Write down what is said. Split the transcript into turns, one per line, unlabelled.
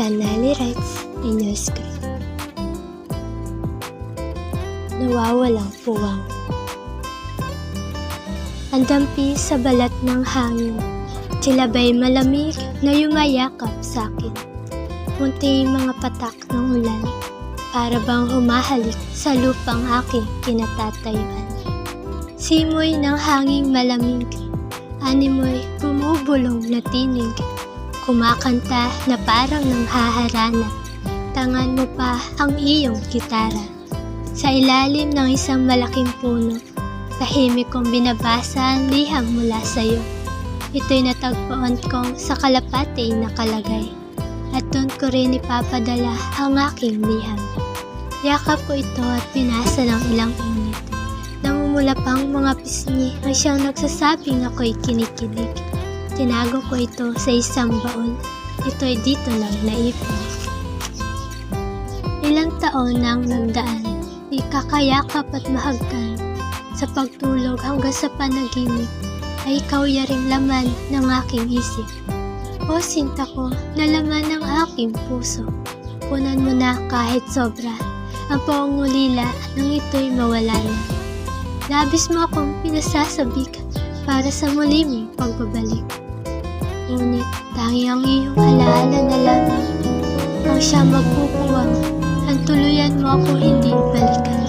Nelly Writes Inyo Script Nawawalang puwang. Ang dampi sa balat ng hangin. Tila ba'y malamig na yumayakap sa akin? Munti mga patak ng ulan. Para bang humahalik sa lupang aking kinatatayuan. Simoy ng hanging malamig. Animoy bumubulong na tinig Kumakanta na parang nanghaharana. Tangan mo pa ang iyong gitara. Sa ilalim ng isang malaking puno Tahimik kong binabasa ang liham mula sa'yo. Ito'y natagpuan kong sa kalapati nakalagay At doon ko rin ipapadala ang aking liham. Yakap ko ito at binasa ng ilang unit Namumula pang mga pisngi ang siyang nagsasabing ako'y kinikilig Tinago ko ito sa isang baon. Ito'y dito lang naipon. Ilang taon nang nagdaan, ikakayakap at mahagkan. Sa pagtulog hanggang sa panaginip, ay ikaw yaring laman ng aking isip. O sinta ko na laman ng aking puso. Punan mo na kahit sobra, ang pangungulila nang ito'y mawala na. Labis mo akong pinasasabik para sa muli mong pagbabalik. Ngunit tangi ang iyong alaala na lamang ang siya magpupuwang ang tuluyan mo ako hindi balikan.